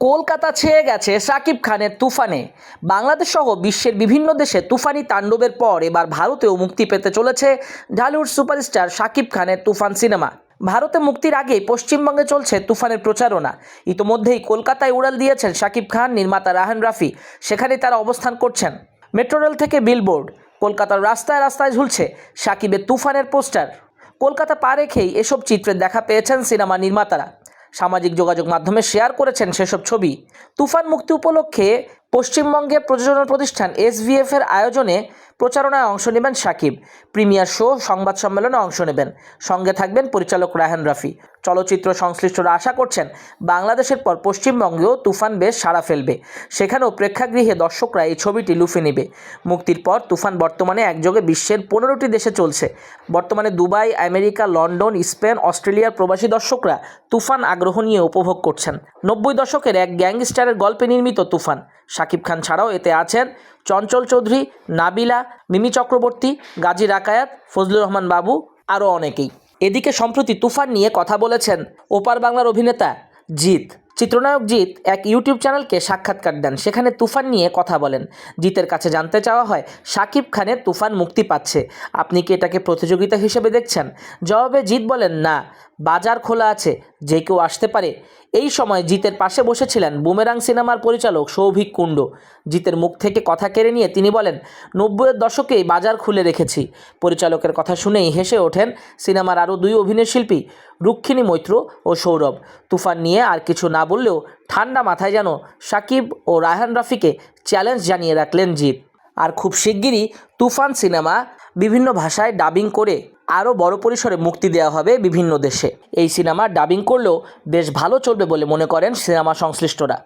কলকাতা ছেয়ে গেছে সাকিব খানের তুফানে। বাংলাদেশ সহ বিশ্বের বিভিন্ন দেশে তুফানি তাণ্ডবের পর এবার ভারতেও মুক্তি পেতে চলেছে ঢালিউড সুপারস্টার সাকিব খানের তুফান সিনেমা। ভারতে মুক্তির আগেই পশ্চিমবঙ্গে চলছে তুফানের প্রচারণা। ইতোমধ্যেই কলকাতায় উড়াল দিয়েছেন সাকিব খান নির্মাতা রাহান রাফি। সেখানে তারা অবস্থান করছেন। মেট্রো রেল থেকে বিলবোর্ড। কলকাতার রাস্তায় রাস্তায় ঝুলছে সাকিবের তুফানের পোস্টার। কলকাতা পা রেখেই এসব চিত্রের দেখা পেয়েছেন সিনেমা নির্মাতারা। সামাজিক যোগাযোগ মাধ্যমে শেয়ার করেছেন সেসব ছবি। তুফান মুক্তি উপলক্ষে পশ্চিমবঙ্গের প্রযোজনা প্রতিষ্ঠান এসভিএফ এর আয়োজনে প্রচারণায় অংশ নেবেন সাকিব। প্রিমিয়ার শো, সংবাদ সম্মেলনে অংশ নেবেন। সঙ্গে থাকবেন পরিচালক রাহান রাফি। চলচ্চিত্র সংশ্লিষ্টরা আশা করছেন, বাংলাদেশের পর পশ্চিমবঙ্গেও তুফান বেশ সাড়া ফেলবে। সেখানেও প্রেক্ষাগৃহে দর্শকরা এই ছবিটি লুফে নেবে। মুক্তির পর তুফান বর্তমানে একযোগে বিশ্বের পনেরোটি দেশে চলছে। বর্তমানে দুবাই, আমেরিকা, লন্ডন, স্পেন, অস্ট্রেলিয়ার প্রবাসী দর্শকরা তুফান আগ্রহ নিয়ে উপভোগ করছেন। নব্বই দশকের এক গ্যাংস্টারের গল্পে নির্মিত তুফান। শাকিব খান ছাড়াও এতে আছেন চঞ্চল চৌধুরী, নাবিলা, মিমি চক্রবর্তী, গাজী রাকায়াত, ফজলুর রহমান বাবু, আরও অনেকেই। এদিকে সম্প্রতি তুফান নিয়ে কথা বলেছেন ওপার বাংলার অভিনেতা জিৎ। চিত্রনায়ক জিৎ এক ইউটিউব চ্যানেলকে সাক্ষাৎকার দেন। সেখানে তুফান নিয়ে কথা বলেন। জিতের কাছে জানতে চাওয়া হয় শাকিব খানের তুফান মুক্তি পাচ্ছে। আপনি কি এটাকে প্রতিযোগিতা হিসেবে দেখছেন? জবাবে জিৎ বলেন, না, বাজার খোলা আছে যে কেউ আসতে পারে। এই সময় জিতের পাশে বসেছিলেন বুমেরাং সিনেমার পরিচালক সৌভিক কুণ্ড। জিতের মুখ থেকে কথা কেড়ে নিয়ে তিনি বলেন, নব্বইয়ের দশকেই বাজার খুলে রেখেছি। পরিচালকের কথা শুনেই হেসে ওঠেন সিনেমার আরও দুই অভিনয়শিল্পী রুক্ষিণী মৈত্র ও সৌরভ। তুফান নিয়ে আর কিছু না বললেও ঠান্ডা মাথায় যেন সাকিব ও রায়হান রাফিকে চ্যালেঞ্জ জানিয়ে রাখলেন জিত আর খুব শিগগিরই তুফান সিনেমা বিভিন্ন ভাষায় ডাবিং করে আরও বড় পরিসরে মুক্তি দেওয়া হবে বিভিন্ন দেশে। এই সিনেমার ডাবিং করলেও বেশ ভালো চলবে বলে মনে করেন সিনেমা সংশ্লিষ্টরা।